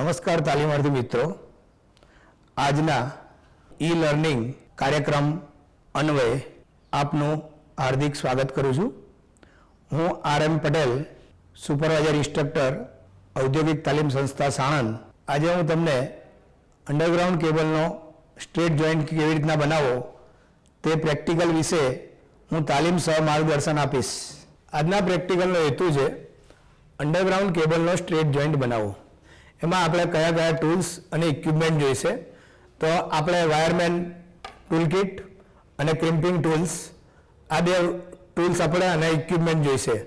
નમસ્કાર તાલીમાર્થી મિત્રો. આજના ઈ લર્નિંગ કાર્યક્રમ અન્વયે આપનું હાર્દિક સ્વાગત કરું છું. હું R M Patel, supervisor instructor, ઔદ્યોગિક તાલીમ સંસ્થા સાણંદ. આજે હું તમને અંડરગ્રાઉન્ડ કેબલનો સ્ટ્રેટ જોઈન્ટ કેવી રીતના બનાવવો તે પ્રેક્ટિકલ વિશે હું તાલીમ સહ માર્ગદર્શન આપીશ. આજના પ્રેક્ટિકલનો હેતુ છે અંડરગ્રાઉન્ડ કેબલનો સ્ટ્રેટ જોઈન્ટ બનાવવો. એમાં આપણે કયા કયા ટૂલ્સ અને ઇક્વિપમેન્ટ જોઈશે? તો આપણે વાયરમેન ટૂલ કિટ અને ક્રિમ્પિંગ ટૂલ્સ આ બે ટૂલ્સ આપણે અને ઇક્વિપમેન્ટ જોઈશે.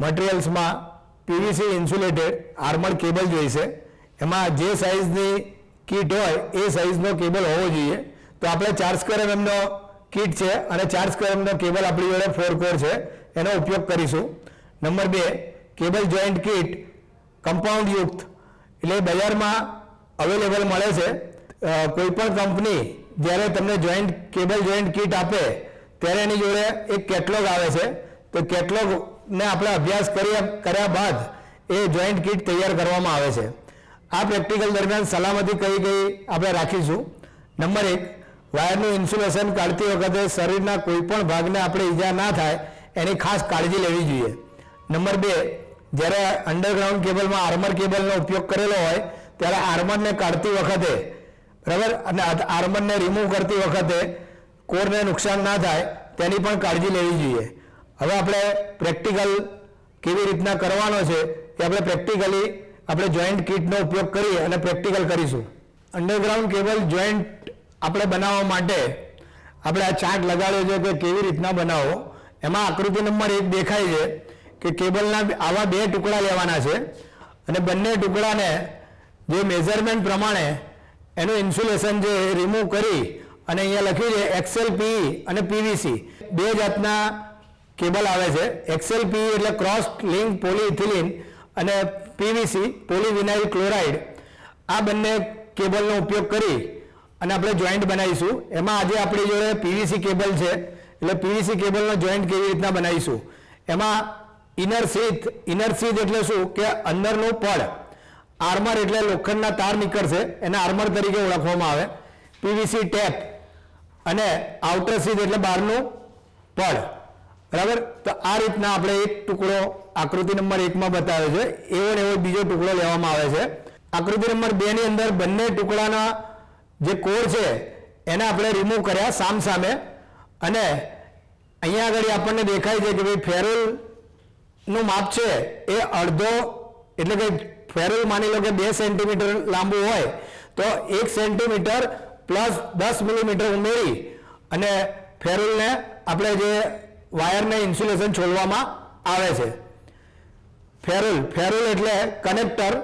મટીરિયલ્સમાં પીવીસી ઇન્સ્યુલેટેડ આર્મર કેબલ જોઈશે. એમાં જે સાઇઝની કીટ હોય, એ સાઇઝનો કેબલ હોવો જોઈએ. તો આપણે ચાર સ્ક્વેર એમએમનો કીટ છે અને ચાર સ્ક્વેર એમનો કેબલ આપણી જોડે ફોર કોર છે. એનો ઉપયોગ કરીશું. નંબર બે કેબલ જોઈન્ટ કીટ કમ્પાઉન્ડ યુક્ત એટલે બજારમાં અવેલેબલ મળે છે. કોઈ પણ કંપની જ્યારે તમને જોઈન્ટ કેબલ જોઈન્ટ કીટ આપે, ત્યારે એની જોડે એક કેટલોગ આવે છે. તો કેટલોગને આપણે અભ્યાસ કર્યા કર્યા બાદ એ જોઈન્ટ કીટ તૈયાર કરવામાં આવે છે. આ પ્રેક્ટિકલ દરમિયાન સલામતી કઈ કઈ આપણે રાખીશું? નંબર એક વાયરનું ઇન્સ્યુલેશન કાઢતી વખતે શરીરના કોઈ પણ ભાગને આપણે ઈજા ના થાય, એની ખાસ કાળજી લેવી જોઈએ. નંબર બે જ્યારે અંડરગ્રાઉન્ડ કેબલમાં આર્મર કેબલનો ઉપયોગ કરેલો હોય, ત્યારે આર્મરને કાઢતી વખતે, બરાબર? અને આર્મરને રિમૂવ કરતી વખતે કોરને નુકસાન ના થાય, તેની પણ કાળજી લેવી જોઈએ. હવે આપણે પ્રેક્ટિકલ કેવી રીતના કરવાનો છે, એ આપણે પ્રેક્ટિકલી આપણે જોઈન્ટ કીટનો ઉપયોગ કરી અને પ્રેક્ટિકલ કરીશું. અંડરગ્રાઉન્ડ કેબલ જોઈન્ટ આપણે બનાવવા માટે, આપણે આ ચાર્ટ લગાડ્યો છે કે કેવી રીતના બનાવો એમાં આકૃતિ નંબર એક દેખાય છે. કે કેબલના આવા બે ટુકડા લેવાના છે. અને બંને ટુકડાને જે મેઝરમેન્ટ પ્રમાણે એનું ઇન્સ્યુલેશન જે રિમૂવ કરી અને અહીંયા લખ્યું છે એક્સએલપી અને પીવીસી બે જાતના કેબલ આવે છે. એક્સએલપી એટલે ક્રોસ લિંક પોલીઇથિલિન અને પીવીસી પોલીવિનાઇલ ક્લોરાઇડ આ બંને કેબલનો ઉપયોગ કરી અને આપણે જોઈન્ટ બનાવીશું. એમાં આજે આપણી જોડે પીવીસી કેબલ છે. એટલે પીવીસી કેબલનો જોઈન્ટ કેવી રીતના બનાવીશું? એમાં ઇનર સીથ ઇનર સીથ એટલે શું? કે અંદરનું પડ. આર્મર એટલે લોખંડના તાર નીકળશે, એને આર્મર તરીકે ઓળખવામાં આવે. પીવીસી ટેપ અને આઉટર સીધ એટલે બહારનું પડ. બરાબર? તો આ રીતના આપણે એક ટુકડો આકૃતિ નંબર એકમાં બતાવે છે. એવો ને એવો બીજો ટુકડો લેવામાં આવે છે. આકૃતિ નંબર બે ની અંદર બંને ટુકડાના જે કોર છે, એને આપણે રિમૂવ કર્યા સામ સામે. અને અહીંયા આગળ આપણને દેખાય છે કે ભાઈ ફેરોલ નું માપ છે એ અડધો એટલે કે ફેરલ માની લો કે બે સેન્ટીમીટર લાંબુ હોય, તો એક સેન્ટીમીટર પ્લસ દસ મિલીમીટર ઉમેરી અને ફેરલને આપણે જે વાયરને ઇન્સ્યુલેશન છોડવામાં આવે છે. ફેરલ ફેરલ એટલે કનેક્ટર,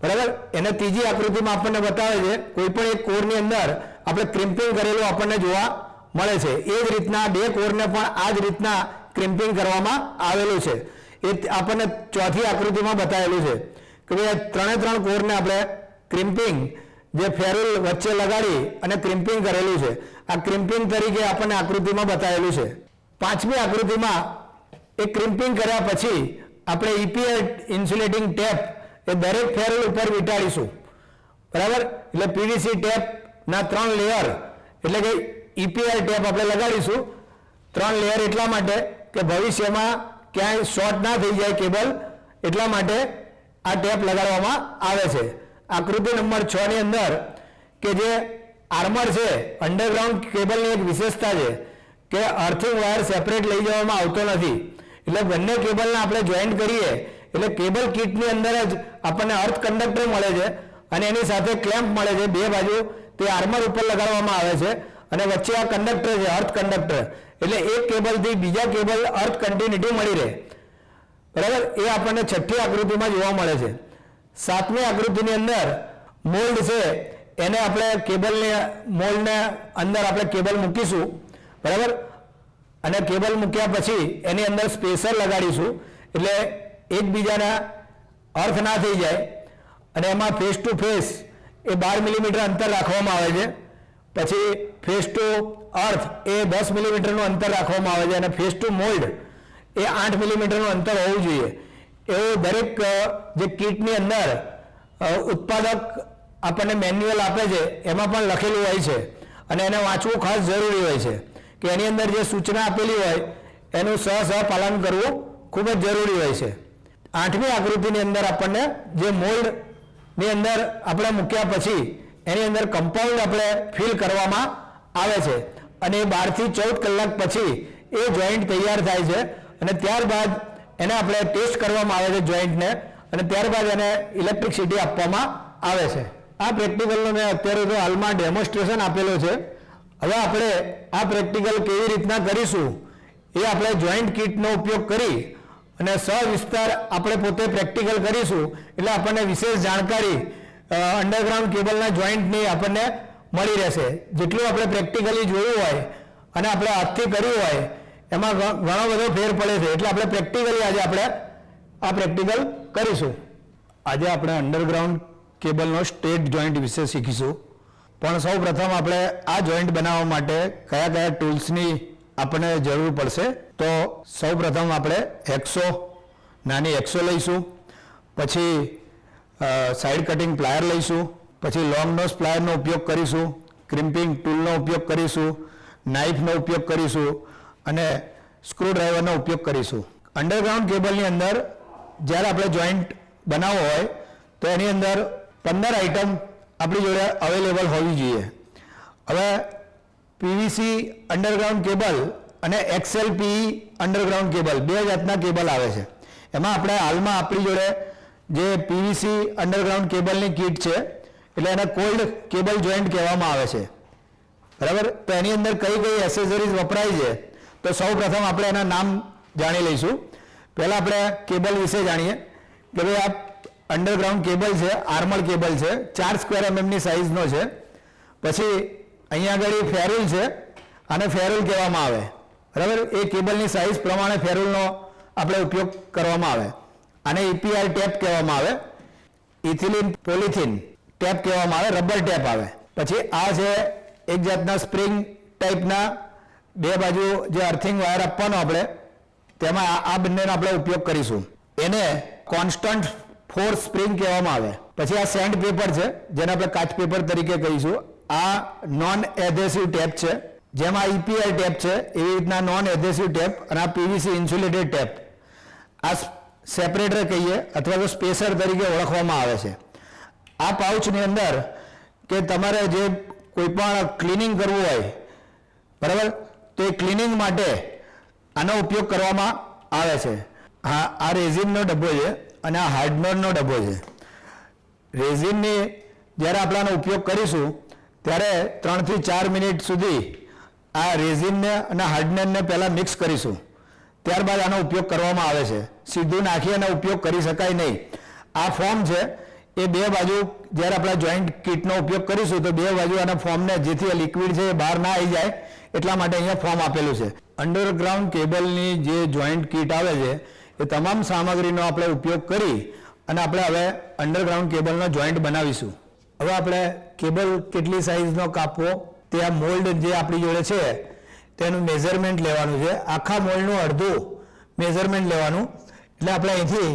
બરાબર? એને ત્રીજી આકૃતિમાં આપણને બતાવે છે, કોઈ પણ એક કોરની અંદર આપણે ક્રિમ્પિંગ કરેલું આપણને જોવા મળે છે. એ જ રીતના બે કોરને પણ આ જ રીતના ક્રિમ્પિંગ કરવામાં આવેલું છે. એ આપણને ચોથી આકૃતિમાં બતાવેલું છે કે ભાઈ ત્રણે ત્રણ કોરને આપણે ક્રિમ્પિંગ જે ફેરોલ વચ્ચે લગાડી અને ક્રિમ્પિંગ કરેલું છે. આ ક્રિમ્પિંગ તરીકે આપણને આકૃતિમાં બતાવેલું છે. પાંચમી આકૃતિમાં એ ક્રિમ્પિંગ કર્યા પછી આપણે ઈપીએલ ઇન્સ્યુલેટિંગ ટેપ એ દરેક ફેરોલ ઉપર વીંટાડીશું. બરાબર? એટલે પીવીસી ટેપના ત્રણ લેયર એટલે કે ઈપીએલ ટેપ આપણે લગાડીશું. ત્રણ લેયર એટલા માટે કે ભવિષ્યમાં ક્યાંય શોર્ટ ના થઈ જાય કેબલ એટલા માટે આ ટેપ લગાડવામાં આવે છે. આકૃતિ નંબર છ ની અંદર કે જે આર્મર છે અંડરગ્રાઉન્ડ કેબલની એક વિશેષતા છે કે અર્થિંગ વાયર સેપરેટ લઈ જવામાં આવતો નથી. એટલે બંને કેબલને આપણે જોઈન્ટ કરીએ, એટલે કેબલ કિટની અંદર જ આપણને અર્થ કંડક્ટર મળે છે અને એની સાથે ક્લેમ્પ મળે છે. બે બાજુ તે આર્મર ઉપર લગાડવામાં આવે છે અને વચ્ચે આ કંડક્ટર છે અર્થ કંડક્ટર એટલે એક કેબલથી બીજા કેબલ અર્થ કન્ટિન્યુટી મળી રહે. બરાબર? એ આપણને છઠ્ઠી આકૃતિમાં જોવા મળે છે. સાતમી આકૃતિની અંદર મોલ્ડ છે. એને આપણે કેબલને મોલ્ડને અંદર આપણે કેબલ મૂકીશું. બરાબર? અને કેબલ મૂક્યા પછી એની અંદર સ્પેસર લગાડીશું. એટલે એકબીજાના અર્થ ના થઈ જાય. અને એમાં ફેસ ટુ ફેસ એ બાર મિલીમીટર અંતર રાખવામાં આવે છે. પછી ફેસ ટુ અર્થ એ દસ મિલીમીટરનું અંતર રાખવામાં આવે છે અને ફેસ ટુ મોલ્ડ એ આઠ મિલીમીટરનું અંતર હોવું જોઈએ. એવું દરેક જે કીટની અંદર ઉત્પાદક આપણને મેન્યુઅલ આપે છે, એમાં પણ લખેલું હોય છે. અને એને વાંચવું ખાસ જરૂરી હોય છે કે એની અંદર જે સૂચના આપેલી હોય, એનું સહ સહ પાલન કરવું ખૂબ જ જરૂરી હોય છે. આઠમી આકૃતિની અંદર આપણને જે મોલ્ડની અંદર આપણે મૂક્યા પછી એની અંદર કમ્પાઉન્ડ આપણે ફિલ કરવામાં આવે છે. અને બારથી ચૌદ કલાક પછી એ જોઈન્ટ તૈયાર થાય છે. અને ત્યારબાદ એને આપણે ટેસ્ટ કરવામાં આવે છે જોઈન્ટને અને ત્યારબાદ એને ઇલેક્ટ્રિસિટી આપવામાં આવે છે. આ પ્રેક્ટિકલનો મેં અત્યારે હાલમાં ડેમોન્સ્ટ્રેશન આપેલો છે. હવે આપણે આ પ્રેક્ટિકલ કેવી રીતના કરીશું એ આપણે જોઈન્ટ કીટનો ઉપયોગ કરી અને સવિસ્તાર આપણે પોતે પ્રેક્ટિકલ કરીશું. એટલે આપણને વિશેષ જાણકારી અંડરગ્રાઉન્ડ કેબલના જોઈન્ટની આપણને મળી રહેશે. જેટલું આપણે પ્રેક્ટિકલી જોયું હોય અને આપણે હાથથી કર્યું હોય, એમાં ઘણો બધો ફેર પડે છે. એટલે આપણે પ્રેક્ટિકલી આજે આપણે આ પ્રેક્ટિકલ કરીશું. આજે આપણે અંડરગ્રાઉન્ડ કેબલનો સ્ટેટ જોઈન્ટ વિશે શીખીશું. પણ સૌ પ્રથમ આપણે આ જોઈન્ટ બનાવવા માટે કયા કયા ટૂલ્સની આપણને જરૂર પડશે? તો સૌ પ્રથમ આપણે એક્સો નાની એક્સો લઈશું. પછી સાઈડ કટિંગ પ્લાયર લઈશું, પછી લોંગ નોઝ પ્લાયરનો ઉપયોગ કરીશું ક્રિમ્પિંગ ટૂલનો ઉપયોગ કરીશું નાઇફનો ઉપયોગ કરીશું, અને સ્ક્રૂડ્રાઈવરનો ઉપયોગ કરીશું. અંડરગ્રાઉન્ડ કેબલની અંદર જ્યારે આપણે જોઈન્ટ બનાવવો હોય, તો એની અંદર પંદર આઇટમ આપણી જોડે અવેલેબલ હોવી જોઈએ. હવે પીવીસી અંડરગ્રાઉન્ડ કેબલ અને એક્સએલપી અંડરગ્રાઉન્ડ કેબલ બે જાતના કેબલ આવે છે. એમાં આપણે હાલમાં આપણી જોડે જે પીવીસી અંડરગ્રાઉન્ડ કેબલની કીટ છે, એટલે એને કોલ્ડ કેબલ જોઈન્ટ કહેવામાં આવે છે. બરાબર? તો એની અંદર કઈ કઈ એસેસરીઝ વપરાય છે, તો સૌ પ્રથમ આપણે એના નામ જાણી લઈશું. પહેલાં આપણે કેબલ વિશે જાણીએ. કે ભાઈ આ અંડરગ્રાઉન્ડ કેબલ છે આર્મર કેબલ છે, ચાર સ્ક્વેર એમએમની સાઇઝનો છે. પછી અહીંયા આગળ ફેરુલ છે, આને ફેરુલ કહેવામાં આવે. બરાબર? એ કેબલની સાઇઝ પ્રમાણે ફેરુલનો આપણે ઉપયોગ કરવામાં આવે. આને ઈપીઆર ટેપ કહેવામાં આવે. ઇથિલિન પોલિથિન ટેપ કહેવામાં આવે રબર ટેપ આવે. પછી આ છે એક જાતના સ્પ્રિંગ ટાઈપના બે બાજુ જે અર્થિંગ વાયર આપવાનો આપણે, તેમાં આ- બંનેનો આપણે ઉપયોગ કરીશું. એને કોન્સ્ટન્ટ ફોર્સ સ્પ્રિંગ કહેવામાં આવે. પછી આ સેન્ડ પેપર છે, જેને આપણે કાચ પેપર તરીકે કહીશું. આ નોન એધેસિવ ટેપ છે. જેમાં ઈપીઆર ટેપ છે, એવી રીતના નોન એધેસિવ ટેપ અને આ પીવીસી ઇન્સ્યુલેટેડ ટેપ આ સેપરેટર કહીએ અથવા તો સ્પેસર તરીકે ઓળખવામાં આવે છે. આ પાઉચની અંદર કે તમારે જે કોઈ પણ ક્લિનિંગ કરવું હોય, બરાબર? તો એ ક્લિનિંગ માટે આનો ઉપયોગ કરવામાં આવે છે. હા, આ રેઝિનનો ડબ્બો છે અને આ હાર્ડનરનો ડબ્બો છે. રેઝિનની જ્યારે આપણે આનો ઉપયોગ કરીશું, ત્યારે ત્રણથી ચાર મિનિટ સુધી આ રેઝિનને અને હાર્ડનરને પહેલાં મિક્સ કરીશું. ત્યારબાદ આનો ઉપયોગ કરવામાં આવે છે. સીધું નાખી અને ઉપયોગ કરી શકાય નહીં. આ ફોર્મ છે, એ બે બાજુ જ્યારે આપણે જોઈન્ટ કીટનો ઉપયોગ કરીશું, તો બે બાજુ આના ફોર્મને જેથી આ લિક્વિડ છે એ બહાર ના આવી જાય, એટલા માટે અહીંયા ફોર્મ આપેલું છે. અંડરગ્રાઉન્ડ કેબલની જે જોઈન્ટ કીટ આવે છે, એ તમામ સામગ્રીનો આપણે ઉપયોગ કરી અને આપણે હવે અંડરગ્રાઉન્ડ કેબલનો જોઈન્ટ બનાવીશું. હવે આપણે કેબલ કેટલી સાઇઝનો કાપવો, તે આ મોલ્ડ જે આપણી જોડે છે તેનું મેઝરમેન્ટ લેવાનું છે. આખા મોલનું અડધું મેઝરમેન્ટ લેવાનું. એટલે આપણે અહીંથી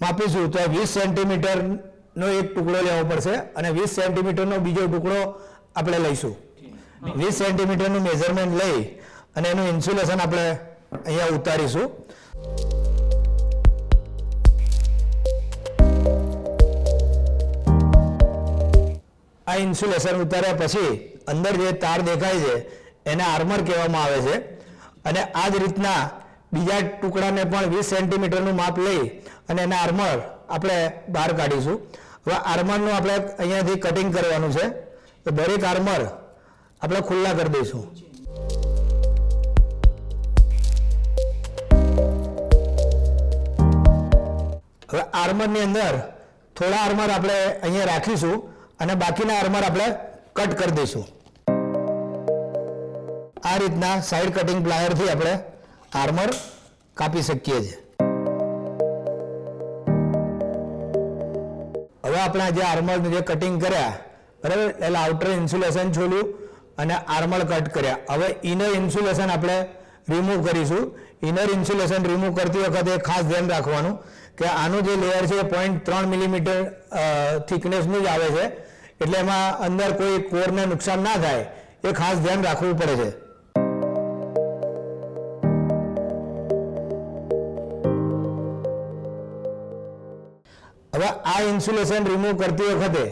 માપીશું તો વીસ સેન્ટીમીટરનો એક ટુકડો લેવો પડશે અને વીસ સેન્ટીમીટરનો બીજો ટુકડો આપણે લઈશું. વીસ સેન્ટીમીટરનું મેઝરમેન્ટ લઈ અને એનું ઇન્સ્યુલેશન આપણે અહીંયા ઉતારીશું. આ ઇન્સ્યુલેશન ઉતાર્યા પછી અંદર જે તાર દેખાય છે એને આર્મર કહેવામાં આવે છે. અને આ જ રીતના બીજા ટુકડાને પણ વીસ સેન્ટીમીટરનું માપ લઈ અને એના આર્મર આપણે બહાર કાઢીશું. હવે આર્મરનું આપણે અહીંયાથી કટિંગ કરવાનું છે. તો દરેક આર્મર આપણે ખુલ્લા કરી દઈશું. હવે આર્મરની અંદર થોડા આર્મર આપણે અહીંયા રાખીશું અને બાકીના આર્મર આપણે કટ કરી દઈશું. આ રીતના સાઈડ કટિંગ પ્લાયરથી આપણે આર્મર કાપી શકીએ છીએ. હવે આપણે જે આર્મરનું જે કટિંગ કર્યા, બરાબર? એટલે આઉટર ઇન્સ્યુલેશન છોલ્યું અને આર્મર કટ કર્યા. હવે ઇનર ઇન્સ્યુલેશન આપણે રિમૂવ કરીશું. ઇનર ઇન્સ્યુલેશન રિમૂવ કરતી વખતે ખાસ ધ્યાન રાખવાનું કે આનું જે લેયર છે એ પોઈન્ટ ત્રણ મિલીમીટર થિકનેસનું જ આવે છે. એટલે એમાં અંદર કોઈ કોરને નુકસાન ના થાય, એ ખાસ ધ્યાન રાખવું પડે છે. હવે આ ઇન્સ્યુલેશન રિમૂવ કરતી વખતે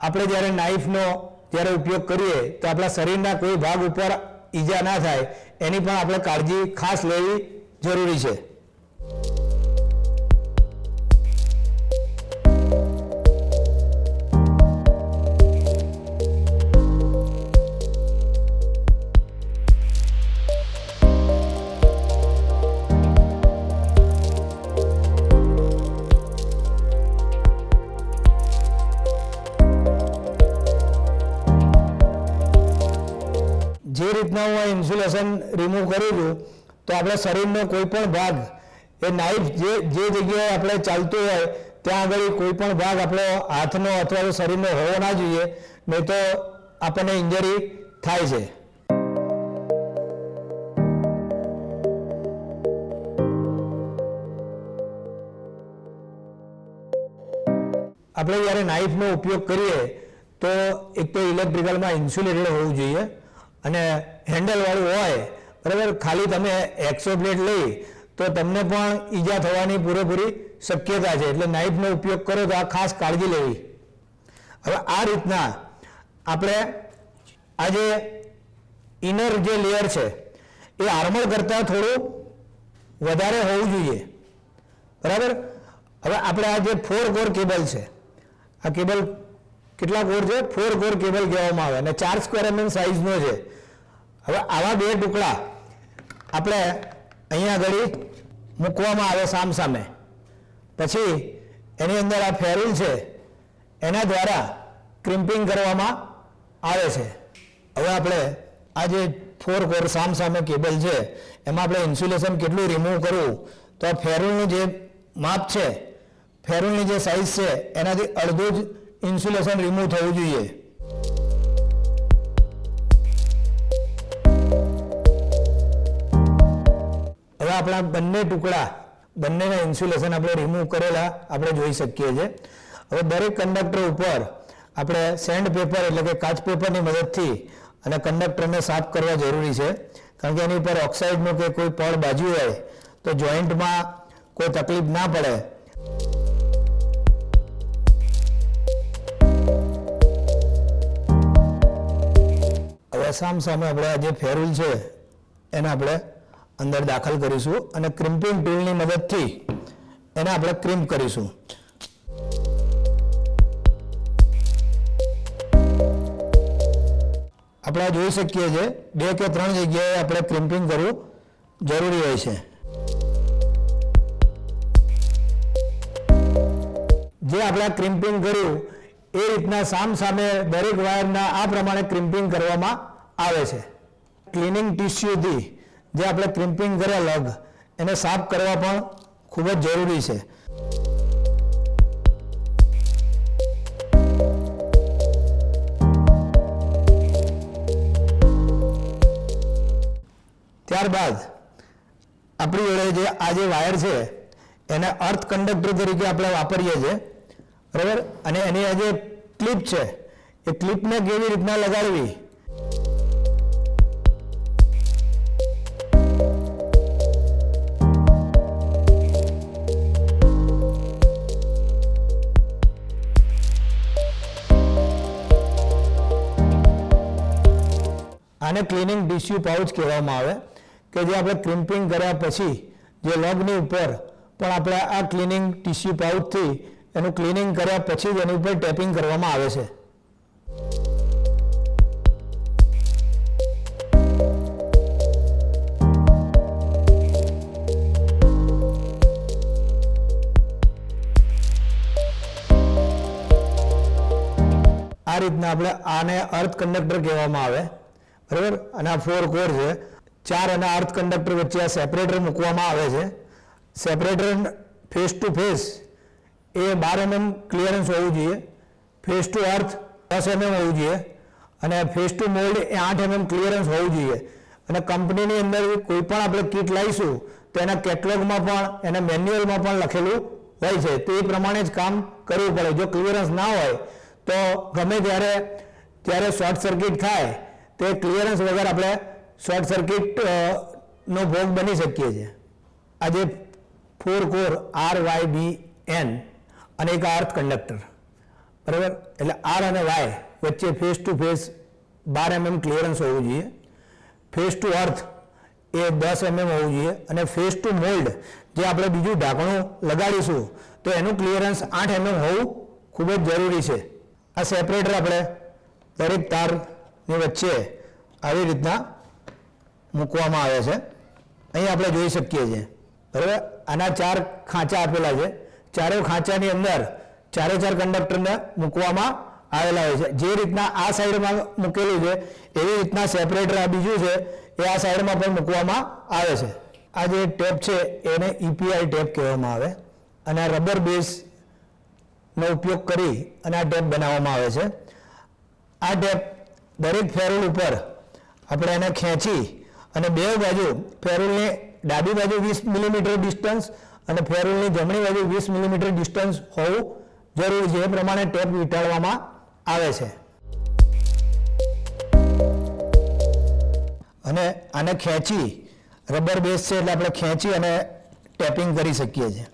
આપણે જ્યારે નાઇફનો જ્યારે ઉપયોગ કરીએ તો આપણા શરીરના કોઈ ભાગ ઉપર ઈજા ના થાય, એની પણ આપણે કાળજી ખાસ લેવી જરૂરી છે. ઇન્સ્યુલેશન રિમૂવ કરું છું તો આપણે શરીરનો કોઈ પણ ભાગ, એ નાઇફ જે જે જગ્યાએ આપણે ચાલતું હોય, ત્યાં આગળ કોઈ પણ ભાગ આપણો હાથનો અથવા તો શરીરનો હોવો ના જોઈએ, નહીં તો આપણને ઇન્જરી થાય છે. આપણે જ્યારે નાઇફનો ઉપયોગ કરીએ, તો એક તો ઇલેક્ટ્રિકલમાં ઇન્સ્યુલેટેડ હોવું જોઈએ, અને હેન્ડલવાળું હોય, બરાબર? ખાલી તમે એક્સો બ્લેડ લઈ, તો તમને પણ ઈજા થવાની પૂરેપૂરી શક્યતા છે. એટલે નાઇફનો ઉપયોગ કરો તો આ ખાસ કાળજી લેવી. હવે આ રીતના આપણે આ જે ઇનર જે લેયર છે, એ આર્મર કરતાં થોડું વધારે હોવું જોઈએ. બરાબર? હવે આપણે આ જે ફોર કોર કેબલ છે, આ કેબલ કેટલા કોર છે? ફોર કોર કેબલ કહેવામાં આવે. અને ચાર સ્ક્વેર એમએમ સાઇઝનો છે. હવે આવા બે ટુકડા આપણે અહીંયા આગળ મૂકવામાં આવે સામ સામે. પછી એની અંદર આ ફેરુલ છે, એના દ્વારા ક્રિમ્પિંગ કરવામાં આવે છે. હવે આપણે આ જે ફોર કોર સામ સામે કેબલ છે, એમાં આપણે ઇન્સ્યુલેશન કેટલું રિમૂવ કરવું, તો આ ફેરુલનું જે માપ છે ફેરુલની જે સાઇઝ છે, એનાથી અડધું જ ઇન્સ્યુલેશન રિમૂવ થવું જોઈએ. હવે આપણા બંને ટુકડા, બંનેના ઇન્સ્યુલેશન આપણે રિમૂવ કરેલા આપણે જોઈ શકીએ છીએ. હવે દરેક કંડક્ટર ઉપર આપણે સેન્ડ પેપર એટલે કે કાચ પેપરની મદદથી અને કંડક્ટરને સાફ કરવા જરૂરી છે. કારણ કે એની ઉપર ઓક્સાઇડનું કે કોઈ પડ બાજુ હોય તો જોઈન્ટમાં કોઈ તકલીફ ના પડે. હવે સામ સામે આપણે આ જે ફેરુલ છે, એને આપણે અંદર દાખલ કરીશું અને ક્રિમ્પિંગ ટૂલની મદદથી એને આપણે ક્રિમ્પ કરીશું. આપણે જોઈ શકીએ છીએ, બે કે ત્રણ જગ્યાએ આપણે ક્રિમ્પિંગ કરવું જરૂરી હોય છે. જે આપણે ક્રિમ્પિંગ કર્યું, એ રીતના સામ સામે દરેક વાયરના આ પ્રમાણે ક્રિમ્પિંગ કરવામાં આવે છે. ક્લિનિંગ ટિશ્યુથી જે આપણે ક્રિમ્પિંગ કર્યા લગ, એને સાફ કરવા પણ ખૂબ જ જરૂરી છે. ત્યારબાદ આપણી જોડે જે આ જે વાયર છે, એને અર્થ કંડક્ટર તરીકે આપણે વાપરીએ છીએ. બરાબર? અને એની આ જે ક્લિપ છે, એ ક્લિપને કેવી રીતના લગાડવી? આને ક્લિનિંગ ટીસ્યુ પાઉચ કહેવામાં આવે, કે જે આપણે ક્રિમ્પિંગ કર્યા પછી જે લોગની ઉપર પણ આપણે આ ક્લિનિંગ ટીસ્યુ પાઉચથી એનું ક્લિનિંગ કર્યા પછી જ એની ઉપર ટેપિંગ કરવામાં આવે છે. આ રીતના આપણે આને અર્થ કંડક્ટર કહેવામાં આવે. બરાબર? અને આ ફોર કોર છે. ચાર અને અર્થ કંડક્ટર વચ્ચે આ સેપરેટર મૂકવામાં આવે છે. સેપરેટર ફેસ ટુ ફેસ એ બાર એમએમ ક્લિયરન્સ હોવું જોઈએ. ફેસ ટુ અર્થ દસ એમએમ હોવું જોઈએ. અને ફેસ ટુ મોલ્ડ એ આઠ એમએમ ક્લિયરન્સ હોવું જોઈએ. અને કંપનીની અંદર કોઈ પણ આપણે કીટ લાવીશું તો એના કેટલોગમાં પણ, એના મેન્યુઅલમાં પણ લખેલું હોય છે. તો એ પ્રમાણે જ કામ કરવું પડે. જો ક્લિયરન્સ ના હોય તો ગમે ત્યારે ત્યારે શોર્ટ સર્કિટ થાય તે ક્લિયરન્સ વગર આપણે શોર્ટ સર્કિટ નો ભોગ બની શકીએ છીએ. આજે four core R Y B N અને એક અર્થ કંડક્ટર બરાબર? એટલે આર અને વાય વચ્ચે ફેસ ટુ ફેસ બાર એમએમ ક્લિયરન્સ હોવું જોઈએ. ફેસ ટુ અર્થ એ દસ એમએમ હોવું જોઈએ. અને ફેસ ટુ મોલ્ડ જે આપણે બીજું ઢાંકણું લગાડીશું, તો એનું ક્લિયરન્સ આઠ એમએમ હોવું ખૂબ જ જરૂરી છે. આ સેપરેટર આપણે દરેક તારની વચ્ચે આવી રીતના મૂકવામાં આવે છે. અહીં આપણે જોઈ શકીએ છીએ. બરાબર? આના ચાર ખાંચા આપેલા છે. ચારે ખાંચાની અંદર ચારે ચાર કંડક્ટરને મૂકવામાં આવેલા હોય છે. જે રીતના આ સાઈડમાં મૂકેલું છે, એવી રીતના સેપરેટર આ બીજું છે, એ આ સાઈડમાં પણ મૂકવામાં આવે છે. આ જે ટેપ છે, એને ઈપીઆઈ ટેપ કહેવામાં આવે. અને રબર બેઝનો ઉપયોગ કરી અને આ ટેપ બનાવવામાં આવે છે. આ ટેપ દરેક ફેરોલ ઉપર આપણે એને ખેંચી અને બે બાજુ ફેરોલને ડાબી બાજુ વીસ મિલીમીટર ડિસ્ટન્સ અને ફેરોલની જમણી બાજુ વીસ મિલીમીટર ડિસ્ટન્સ હોવું જરૂરી છે. એ પ્રમાણે ટેપ વીંટાળવામાં આવે છે. અને આને ખેંચી રબર બેઝ છે એટલે આપણે ખેંચી અને ટેપિંગ કરી શકીએ છીએ.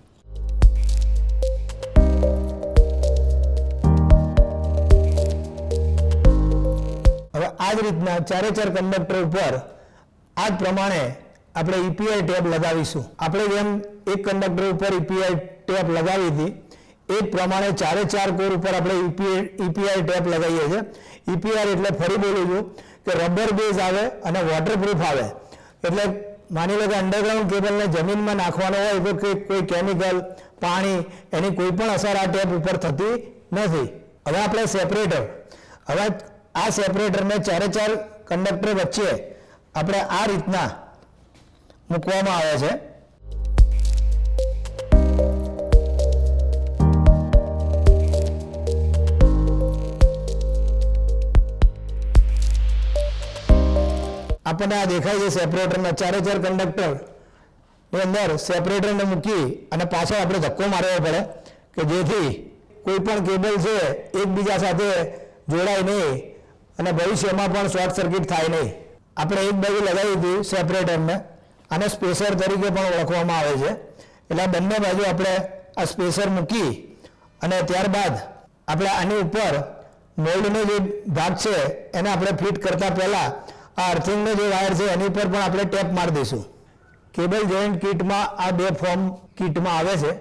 આ જ રીતના ચારે ચાર કંડક્ટર ઉપર આ જ પ્રમાણે આપણે ઈપીઆઈ ટેપ લગાવીશું. આપણે જેમ એક કંડક્ટર ઉપર ઈપીઆઈ ટેપ લગાવી હતી, એ જ પ્રમાણે ચારે ચાર કોર ઉપર આપણે ઈપીઆઈ ટેપ લગાવીએ છીએ. ઈપીઆર એટલે ફરી બોલું છું કે રબર બેઝ આવે અને વોટરપ્રૂફ આવે. એટલે માની લો કે અંડરગ્રાઉન્ડ કેબલને જમીનમાં નાખવાનો હોય તો કે કોઈ કેમિકલ પાણી, એની કોઈ પણ અસર આ ટેપ ઉપર થતી નથી. હવે આપણે સેપરેટર હવે આ સેપરેટરને ચારે ચાર કંડક્ટર વચ્ચે આપણે આ રીતના મૂકવામાં આવે છે. આપણને આ દેખાય છે સેપરેટરના ચારે ચાર કંડક્ટરની અંદર સેપરેટરને મૂકી અને પાછળ આપણે ધક્કો મારવો પડે કે જેથી કોઈ પણ કેબલ છે એકબીજા સાથે જોડાય નહીં. અને ભવિષ્યમાં પણ શોર્ટ સર્કિટ થાય નહીં. આપણે એક બાજુ લગાવી હતી સેપરેટરને, આને સ્પેસર તરીકે પણ ઓળખવામાં આવે છે. એટલે બંને બાજુ આપણે આ સ્પેસર મૂકી અને ત્યારબાદ આપણે આની ઉપર મોલ્ડનો જે ભાગ છે, એને આપણે ફિટ કરતા પહેલાં આ અર્થિંગનો જે વાયર છે, એની ઉપર પણ આપણે ટેપ મારી દઈશું. કેબલ જોઈન્ટ કીટમાં આ બે ફોર્મ કીટમાં આવે છે.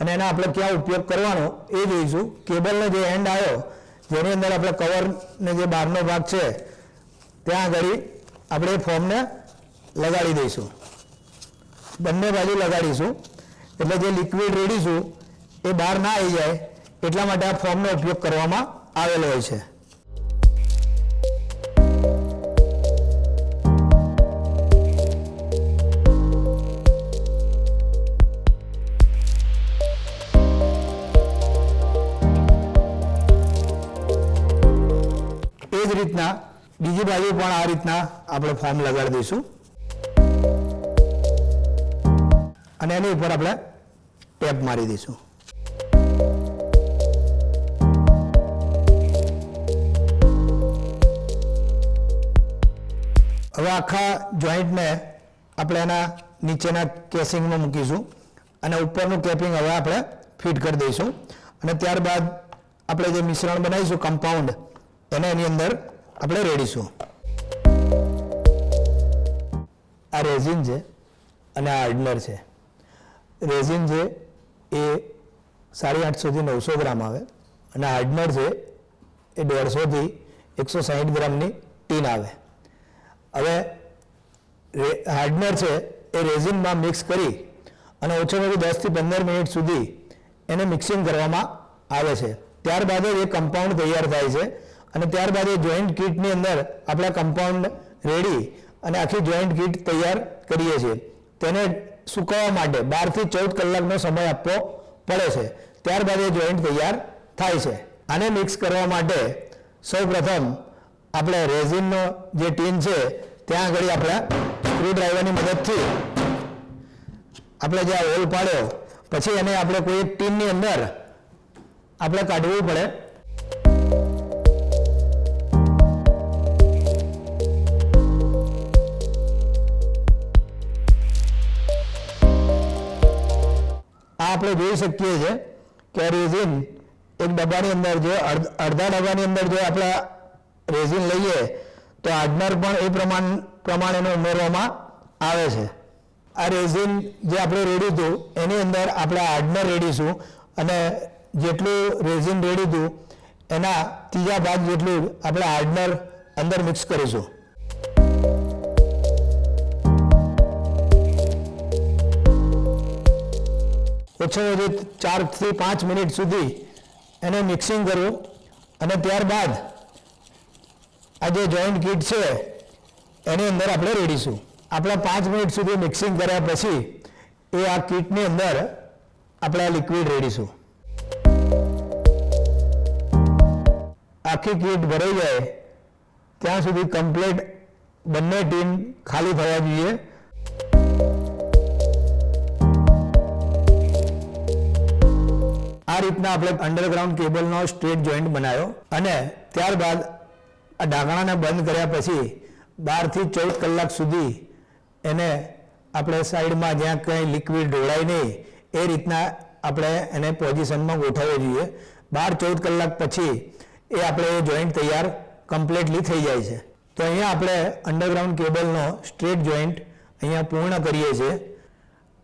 અને એનો આપણે ક્યાં ઉપયોગ કરવાનો એ જોઈશું. કેબલનો જે એન્ડ આવ્યો જેની અંદર આપણે કવરને જે બહારનો ભાગ છે, ત્યાં આગળ આપણે એ ફોર્મને લગાડી દઈશું. બંને બાજુ લગાડીશું. એટલે જે લિક્વિડ રેડીશું એ બહાર ના આવી જાય, એટલા માટે આ ફોર્મનો ઉપયોગ કરવામાં આવેલો હોય છે. રીતના, બીજી બાજુ પણ આ રીતના આપણે ફોર્મ લગાડી દઈશું. અને એની ઉપર આપણે ટેપ મારી દઈશું. હવે આખા જોઈન્ટને આપણે એના નીચેના કેસિંગમાં મૂકીશું અને ઉપરનું કેપિંગ હવે આપણે ફિટ કરી દઈશું. અને ત્યારબાદ આપણે જે મિશ્રણ બનાવીશું કમ્પાઉન્ડ એને એની અંદર આપણે રેડીશું આ રેઝિન છે અને આ હાર્ડનર છે. રેઝિન છે એ સાડી આઠસોથી નવસો ગ્રામ આવે અને હાર્ડનર છે એ દોઢસોથી એકસો સાહીઠ ગ્રામની ટીન આવે. હવે હાર્ડનર છે એ રેઝિનમાં મિક્સ કરી અને ઓછામાં ઓછું દસથી પંદર મિનિટ સુધી એને મિક્સિંગ કરવામાં આવે છે. ત્યારબાદ જ એ કમ્પાઉન્ડ તૈયાર થાય છે. અને ત્યારબાદ એ જોઈન્ટ કીટની અંદર આપણે કમ્પાઉન્ડ રેડી અને આખી જોઈન્ટ કીટ તૈયાર કરીએ છીએ. તેને સુકાવવા માટે બારથી ચૌદ કલાકનો સમય આપવો પડે છે. ત્યારબાદ એ જોઈન્ટ તૈયાર થાય છે. આને મિક્સ કરવા માટે સૌપ્રથમ આપણે રેઝિનનો જે ટીન છે, ત્યાં આગળ આપણે સ્ક્રૂ ડ્રાઈવરની મદદથી આપણે જે આ હોલ પાડ્યો, પછી એને આપણે કોઈ એક ટીનની અંદર આપણે કાઢવું પડે. આપણે જોઈ શકીએ છીએ કે રેઝિન એક ડબ્બાની અંદર જો અડધ- ડબ્બાની અંદર જો આપણે રેઝિન લઈએ, તો હાર્ડનર પણ એ પ્રમાણ, પ્રમાણેનો ઉમેરવામાં આવે છે. આ રેઝિન જે આપણે રેડ્યું હતું, એની અંદર આપણે હાર્ડનર રેડીશું અને જેટલું રેઝિન રેડ્યું હતું, એના ત્રીજા ભાગ જેટલું આપણે હાર્ડનર અંદર મિક્સ કરીશું. ઓછામાં ઓછું ચારથી પાંચ મિનિટ સુધી એને મિક્સિંગ કરવું. અને ત્યારબાદ આ જે જોઈન્ટ કીટ છે, એની અંદર આપણે રેડીશું. આપણે પાંચ મિનિટ સુધી મિક્સિંગ કર્યા પછી એ આ કીટની અંદર આપણે આ લિક્વિડ રેડીશું. આખી કીટ ભરાઈ જાય, ત્યાં સુધી કમ્પ્લીટ બંને ટીમ ખાલી થવા જોઈએ. આ રીતના આપણે અંડરગ્રાઉન્ડ કેબલનો સ્ટ્રેટ જોઈન્ટ બનાવ્યો અને ત્યારબાદ આ ઢાંકણાને બંધ કર્યા પછી બારથી ચૌદ કલાક સુધી એને આપણે સાઈડમાં જ્યાં કંઈ લિક્વિડ ઢોળાય નહીં, એ રીતના આપણે એને પોઝિશનમાં ગોઠવવો જોઈએ. બાર ચૌદ કલાક પછી એ આપણે એ જોઈન્ટ તૈયાર કમ્પ્લીટલી થઈ જાય છે. તો અહીંયા આપણે અંડરગ્રાઉન્ડ કેબલનો સ્ટ્રેટ જોઈન્ટ અહીંયા પૂર્ણ કરીએ છીએ.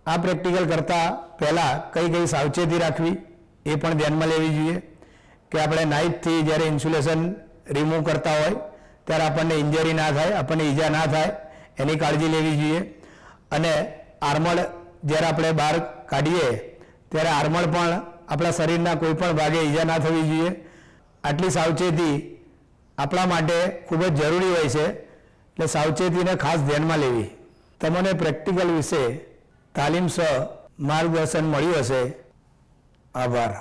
આ પ્રેક્ટિકલ કરતાં પહેલાં કઈ કઈ સાવચેતી રાખવી? એ પણ ધ્યાનમાં લેવી જોઈએ કે આપણે નાઇફથી જ્યારે ઇન્સ્યુલેશન રિમૂવ કરતા હોય, ત્યારે આપણને ઇન્જરી ના થાય, આપણને ઈજા ના થાય, એની કાળજી લેવી જોઈએ. અને આર્મળ જ્યારે આપણે બહાર કાઢીએ, ત્યારે આર્મળ પણ આપણા શરીરના કોઈ પણ ભાગે ઈજા ના થવી જોઈએ. આટલી સાવચેતી આપણા માટે ખૂબ જ જરૂરી હોય છે. એટલે સાવચેતીને ખાસ ધ્યાનમાં લેવી. તમને પ્રેક્ટિકલ વિશે તાલીમ સહ માર્ગદર્શન મળ્યું હશે. આભાર